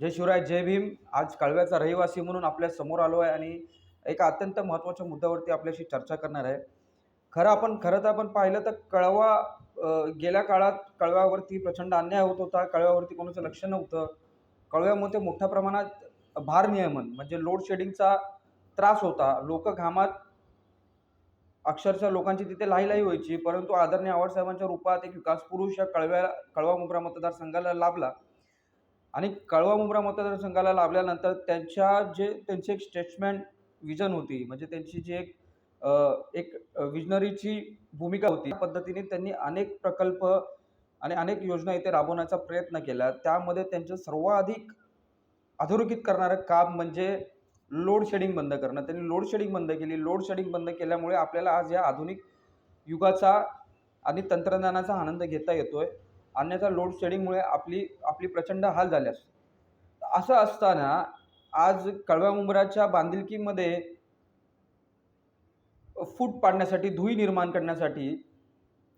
जय शिवराय जय भीम. आज कळव्याचा रहिवासी म्हणून आपल्यासमोर आलो आहे आणि एका अत्यंत महत्त्वाच्या मुद्द्यावरती आपल्याशी चर्चा करणार आहे. खरं आपण खरं तर आपण पाहिलं तर कळवा गेल्या काळात कळव्यावरती प्रचंड अन्याय होत होता कळव्यावरती कोणाचं लक्ष नव्हतं. कळव्यामध्ये मोठ्या प्रमाणात भार नियमन म्हणजे लोड शेडिंगचा त्रास होता. लोक घामात अक्षरशः लोकांची तिथे लाहीलाही व्हायची परंतु आदरणीय आवडसाहेबांच्या रूपात एक विकास पुरुष या कळव्या कळवा मुंब्रा मतदारसंघाला लाभला. आणि कळवा मुंब्रा मतदारसंघाला लाभल्यानंतर त्यांच्या जे त्यांची एक स्टेटमेंट विजन होती. म्हणजे त्यांची जी एक एक विजनरीची भूमिका होती. त्या पद्धतीने त्यांनी अनेक प्रकल्प आणि अनेक योजना इथे राबवण्याचा प्रयत्न केला. त्यामध्ये त्यांचं सर्वाधिक अधोरेखित करणारं काम म्हणजे लोड शेडिंग बंद करणं. त्यांनी लोड शेडिंग बंद केली. लोड शेडिंग बंद केल्यामुळे आपल्याला आज या आधुनिक युगाचा आणि तंत्रज्ञानाचा आनंद घेता येतोय. अन्यथा लोड शेडिंगमुळे आपली आपली प्रचंड हाल झाले असते असं असताना आज कळव्या मुंबराच्या बांधिलकीमध्ये फूट पाडण्यासाठी धुई निर्माण करण्यासाठी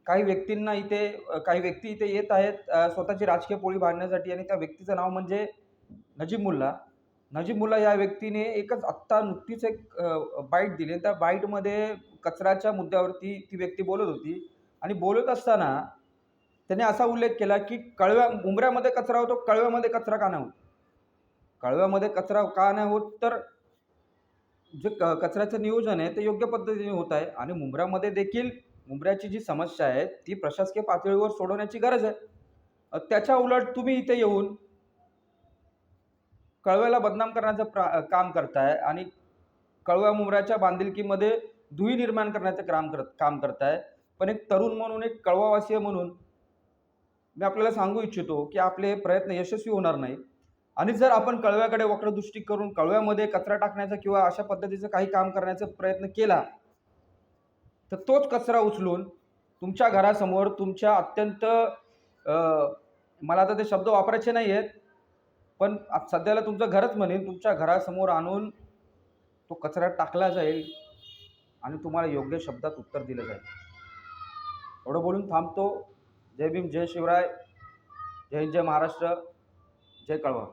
काही व्यक्तींना इथे काही व्यक्ती इथे येत आहेत स्वतःची राजकीय पोळी बांधण्यासाठी आणि त्या व्यक्तीचं नाव म्हणजे नजीब मुल्ला. नजीब मुल्ला या व्यक्तीने एकच आत्ता नुकतीच एक बाईट दिली. त्या बाईटमध्ये कचऱ्याच्या मुद्द्यावरती ती व्यक्ती बोलत होती आणि बोलत असताना त्याने असा उल्लेख केला की कळव्या मुंबऱ्यामध्ये कचरा होतो कळव्यामध्ये कचरा का नाही होत? कळव्यामध्ये कचरा का नाही होत? तर जे क कचऱ्याचं नियोजन आहे ते योग्य पद्धतीने होत आहे. आणि मुंबऱ्यामध्ये देखील मुंबऱ्याची जी समस्या आहे ती प्रशासकीय पातळीवर सोडवण्याची गरज आहे. त्याच्या उलट तुम्ही इथे येऊन कळव्याला बदनाम करण्याचं प्रा काम करताय आणि कळव्या मुंबऱ्याच्या बांधिलकीमध्ये धुई निर्माण करण्याचं काम करत काम करताय. पण एक तरुण म्हणून एक कळवावासीय म्हणून मी आपल्याला सांगू इच्छितो की आपले प्रयत्न यशस्वी होणार नाही आणि जर आपण कळव्याकडे वक्रदृष्टी करून कळव्यामध्ये कचरा टाकण्याचा किंवा अशा पद्धतीचं काही काम करण्याचा प्रयत्न केला तर तोच कचरा उचलून तुमच्या घरासमोर तुमच्या अत्यंत मला आता ते शब्द वापरायचे नाही आहेत पण सध्याला तुमचं घरच म्हणेन तुमच्या घरासमोर आणून तो कचरा टाकला जाईल आणि तुम्हाला योग्य शब्दात उत्तर दिलं जाईल. एवढं बोलून थांबतो. जय भीम जय शिवराय जय जय महाराष्ट्र जय कळवा.